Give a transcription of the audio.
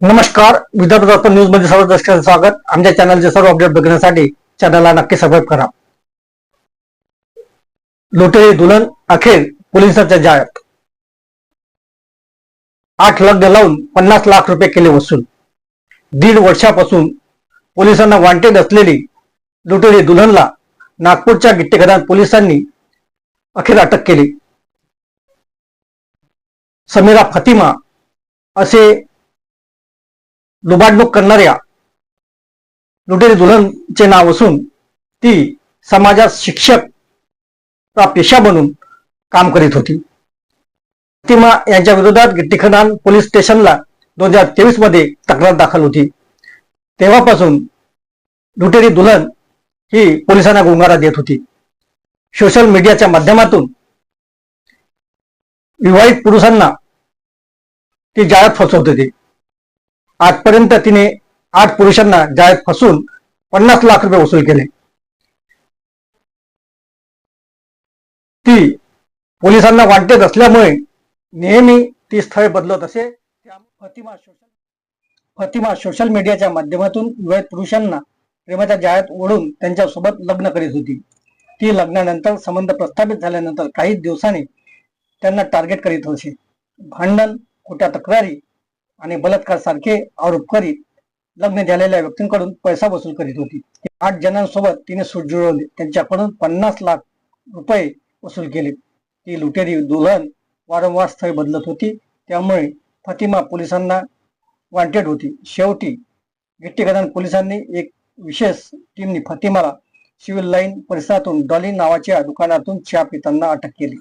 नमस्कार विदर्भ दर्पण न्यूजमध्ये सर्व दर्शकांचं स्वागत. आमच्या चॅनलचे सर्व अपडेट बघण्यासाठी चॅनलला नक्की सबस्क्राईब करा. लुटेरी दुल्हन अखेर पोलिसांच्या जाळ्यात. आठ लग्न लावून पन्नास लाख रुपये केले वसूल. दीड वर्षापासून पोलिसांना वांटेड असलेली लुटेरी दुल्हनला नागपूरच्या गिट्टेखदान पोलिसांनी अखेर अटक केली. समीरा फतिमा असे लुबाडणूक करणाऱ्या लुटेरी दुल्हनचे नाव असून ती समाजात शिक्षक पेशा बनून काम करीत होती. प्रतिमा यांच्या विरोधात गिट्टीखदान पोलीस स्टेशनला दोन हजार तेवीसमध्ये तक्रार दाखल होती. तेव्हापासून लुटेरी दुल्हन ही पोलिसांना गुंगारा देत होती. सोशल मीडियाच्या माध्यमातून विवाहित पुरुषांना ती जाळ्यात फसवत होती. आजपर्यंत तिने आठ पुरुषांना जाळ्यात फसून पन्नास लाख रुपये वसूल केले. ती पोलिसांना वाटत असल्यामुळे नेहमी ती स्थळे बदलत असे. फतिमा सोशल फतिमा सोशल मीडियाच्या माध्यमातून विवाहित पुरुषांना प्रेमाच्या जाळ्यात ओढून त्यांच्यासोबत लग्न करीत होती. ती लग्नानंतर संबंध प्रस्थापित झाल्यानंतर काही दिवसांनी त्यांना टार्गेट करीत होती भांडण खोट्या तक्रारी आणि बलात्कार सारखे आरोप करीत लग्न झालेल्या व्यक्तींकडून पैसा वसूल करीत होती. आठ जणांसोबत तिने सूट जुळवली. त्यांच्याकडून पन्नास लाख रुपये वसूल केले. ती लुटेरी दुल्हन वारंवार स्थळ बदलत होती. त्यामुळे फातिमा पोलिसांना वांटेड होती. शेवटी गिट्टीगदान पोलिसांनी एक विशेष टीमने फातिमाला सिव्हिल लाईन परिसरातून डॉली नावाच्या दुकानातून चहा पिताना अटक केली.